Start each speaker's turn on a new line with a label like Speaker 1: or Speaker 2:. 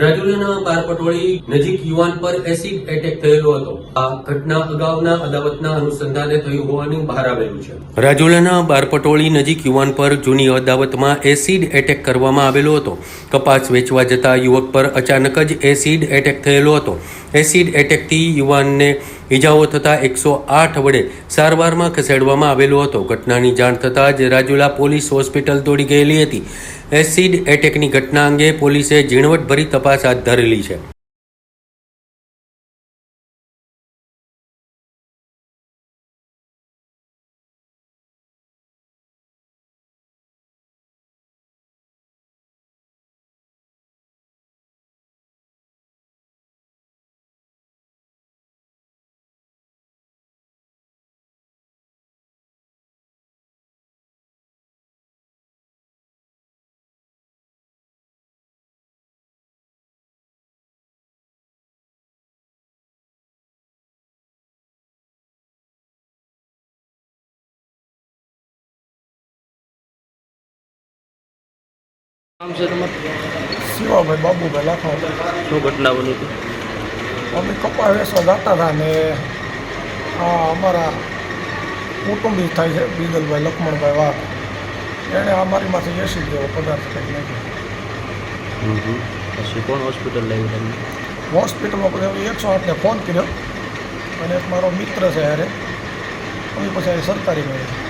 Speaker 1: રાજુલાના બારપટોળી નજીક યુવાન પર એસિડ એટેક થયેલો હતો. આ ઘટના અગાઉના અદાવતના અનુસંધાને થયું હોવાનું બહાર આવેલું છે. રાજુલાના બારપટોળી નજીક યુવાન પર જૂની અદાવતમાં એસિડ એટેક કરવામાં આવેલો હતો. કપાસ વેચવા જતા યુવક પર અચાનક જ એસિડ એટેક થયેલો હતો. એસિડ એટેકથી યુવાનને ઈજાઓ થતાં એકસો આઠ વડે સારવારમાં ખસેડવામાં આવેલો હતો. ઘટનાની જાણ થતાં જ રાજુલા પોલીસ હોસ્પિટલ દોડી ગયેલી હતી. એસિડ એટેકની ઘટના અંગે પોલીસે ઝીણવટભરી તપાસ હાથ ધરેલી છે.
Speaker 2: નામ છે તમારું
Speaker 3: શિવાભાઈ બાબુભાઈ લાખો.
Speaker 2: શું ઘટના બની હતી?
Speaker 3: અમે કપા વેસવા જતા હતા ને આ અમારા કુટુંબી થાય છે બીદલભાઈ લક્ષ્મણભાઈ વાઘ. એણે અમારીમાંથી એસી જેવો પદાર્થ કંઈક નાખ્યો.
Speaker 2: પછી કોણ હોસ્પિટલ લઈ તમને?
Speaker 3: હોસ્પિટલમાં પછી એકસો આઠને ફોન કર્યો. અને એક મારો મિત્ર છે અરે અમે પછી સરકારી મેળવી